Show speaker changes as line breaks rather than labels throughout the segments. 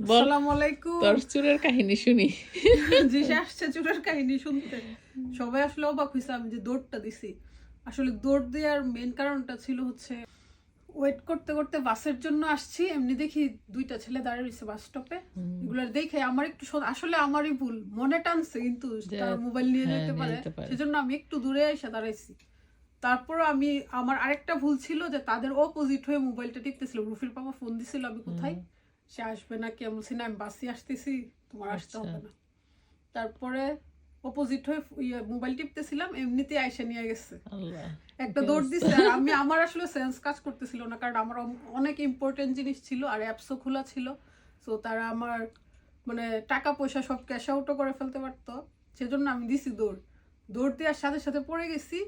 বল।
আসসালামু আলাইকুম
তোর চুরের কাহিনী শুনি।
জি আসছে চুরের কাহিনী শুনতে। সবাই আসলে অবাক হয়েছে আমি যে দৌড়টা দিছি। আসলে দৌড় দেওয়ার মেন কারণটা ছিল হচ্ছে ওয়েট করতে করতে বাসের জন্য আসছি এমনি দেখি দুইটা ছেলে দাঁড়িয়ে রয়েছে বাস স্টপে এগুলো দেখে আমার একটু আসলে আমারই ভুল মনে টানছে কিন্তু তার মোবাইল নিয়ে
হ্যাঁ,
যেতে পারে। সেজন্য আমি একটু দূরে এসে দাঁড়াইছি। তারপর আমি আমার আরেকটা ভুল ছিল যে তাদের অপোজিট হয়ে মোবাইলটা টিপতেছিল। রুফির বাবা ফোন দিছিল আমি কোথায়? সে আসবে নাকি আমি বলছি না আমি বাসে আসতেছি তোমার আসতে
আচ্ছা।
হবে না। তারপরে অপোজিট হয়ে ইয়ে মোবাইল টিপতেছিলাম এমনিতেই আইসা নিয়ে গেছে। একটা দৌড় দিছে আর আমি আমার আসলে সেন্স কাজ করতেছিল না কারণ আমার অনেক ইম্পর্টেন্ট জিনিস ছিল আর অ্যাপসও খোলা ছিল। সো তারা আমার মানে টাকা পয়সা সব ক্যাশ আউটও করে ফেলতে পারতো। সেজন্য আমি দিছি দৌড়। দৌড় দেওয়ার সাথে সাথে পড়ে গেছি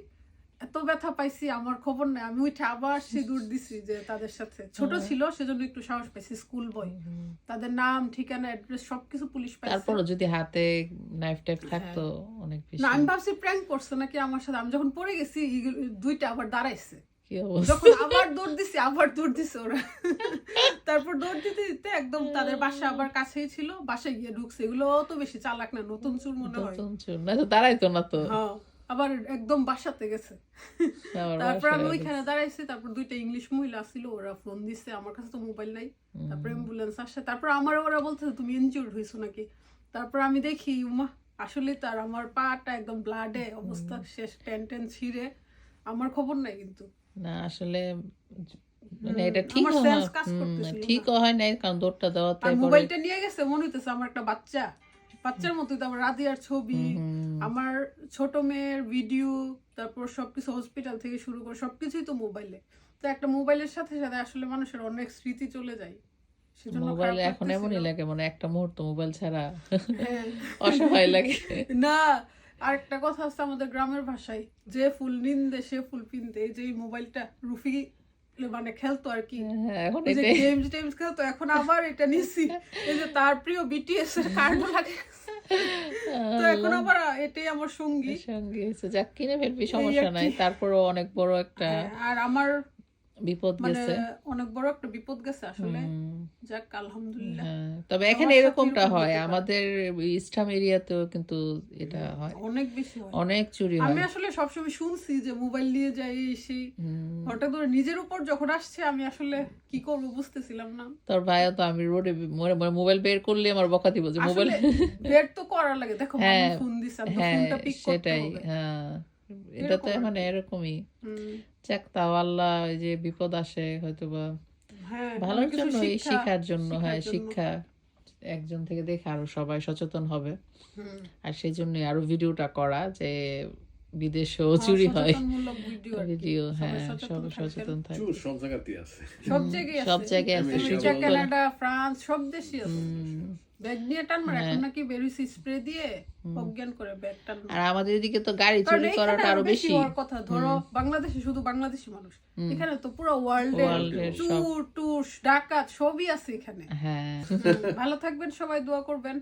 এত ব্যথা পাইছি আমার খবর নেই। আমি উঠে আবার সে দৌড় দিছি যে তাদের সাথে। ছোট
হ্যাঁ।
ছিল সেজন্য একটু সাহস পাইছি স্কুল বয় তাদের নাম ঠিকানা অ্যাড্রেস সবকিছু পুলিশ পাইছে।
তারপরও যদি হাতে নাইফ টাইফ থাকতো অনেক বেশি।
হ্যাঁ। না আমি ভাবছি প্র্যাঙ্ক করছে নাকি আমার সাথে। আমি যখন পড়ে গেছি দুইটা আবার দাঁড়াইছে। যখন আবার দৌড় দিছে আবার দৌড় দিছে ওরা। তারপর দৌড় দিতে দিতে একদম তাদের বাসা আবার কাছেই ছিল। বাসায় গিয়ে ঢুকছে। এগুলো তো বেশি চালাক না নতুন চুর মনে হয়।
নতুন চুর না তো দাঁড়াইতো না তো।
হ্যাঁ। আবার একদম বাসাতে গেছে। তারপর আমি ওইখানে দাঁড়াইছি তারপর দুইটা ইংলিশ মহিলা ছিল ওরা ফোন দিছে আমার কাছে তো মোবাইল নাই। তারপর অ্যাম্বুলেন্স আসছে তারপর আমার ওরা বলতেছে তুমি ইনজিউর্ড হয়েছো নাকি? তারপর আমি দেখি উমা আসলে তার আমার পাটা একদম ব্লাডে অবস্থা শেষ টেন টেন ছিঁড়ে আমার খবর নাই কিন্তু।
না আসলে মানে এটা ঠিক হয় না।
না।
হয় নাই কারণ দৌড়টা দেওয়াতে
মোবাইলটা নিয়ে গেছে মনে হইতেছে আমার একটা বাচ্চা। বাচ্চার মতোই তো আমার রাদিয়ার ছবি আমার ছোট মেয়ের ভিডিও তারপর সবকিছু হসপিটাল থেকে শুরু করে সবকিছুই তো মোবাইলে তো একটা মোবাইলের সাথে সাথে আসলে মানুষের অনেক স্মৃতি চলে যায় সেজন্য
মোবাইল এখন। এমনই লাগে মানে একটা মুহূর্ত মোবাইল ছাড়া
হ্যাঁ।
অসহায় লাগে
না আরেকটা কথা আছে আমাদের গ্রামের ভাষায় যে ফুল নিন্দে সে ফুল পিনতে এই যে মোবাইলটা রুফি মানে খেলতো আর কি।
হ্যাঁ, এখন
গেমস টেমস খেলতো এখন আবার এটা নিছি। এই যে তার প্রিয় বিটিএস এর কার্ড লাগে। তো এখন আবার এটাই আমার সঙ্গী।
সঙ্গী যাক কিনে ফেলবি সমস্যা নাই। তারপরও অনেক বড় একটা
হ্যাঁ, আর আমার
বিপদ
মানে
গেছে।
অনেক বড় একটা বিপদ গেছে আসলে। যাক আলহামদুলিল্লাহ।
হ্যাঁ। তবে এখানে এরকমটা হয়। আমাদের ইস্টাম এরিয়াতেও কিন্তু এটা হয়।
অনেক বেশি হয়।
অনেক চুরি হয়।
আমি আসলে সবসময় শুনছি যে মোবাইল নিয়ে যাই হঠাৎ করে নিজের উপর যখন আসছে আমি আসলে কি করব বুঝতেছিলাম না।
তোর ভাইও তো আমি রোডে মোবাইল বের করলে আমার বকা দিব যে মোবাইল
বের তো করা লাগে। দেখো
হ্যাঁ,
ফোন দিছে আমি তো
হ্যাঁ
ফোনটা পিক করতে
সেটাই
হবে।
হ্যাঁ। এটা তো মানে এরকমই। যাক তাও আল্লাহ এই যে বিপদ আসে হয়তো বা
হ্যাঁ
ভালোর জন্য এই
শিক্ষা-
শিখার জন্য হ্যাঁ শিক্ষা একজন থেকে দেখে আরও সবাই সচেতন হবে। আর সেই জন্য আরও ভিডিওটা করা যে বিদেশেও
হ্যাঁ,
চুরি হয়।
ভিডিও
হ্যাঁ
থাকবেন।
সচেতন থাকে
সব জায়গাতেই আছে।
সব জায়গায়
সব
আছে।
জায়গায় আছে।
আমেরিকা,
সুযোগ
কানাডা ফ্রান্স সব দেশই আছে।
হুম।
ব্যাগ নিয়ে টান মারে
হ্যাঁ।
এখন নাকি বেরোইছি স্প্রে দিয়ে অজ্ঞান করে ব্যাগ টান।
আর আমাদের এদিকে তো গাড়ি চুরি করাটা আরও বেশি।
হওয়ার কথা। ধরো বাংলাদেশে শুধু বাংলাদেশি মানুষ। এখানে তো পুরো ওয়ার্ল্ডে চুর ডাকাত সবই আছে এখানে।
হ্যাঁ।
ভালো থাকবেন সবাই দোয়া করবেন।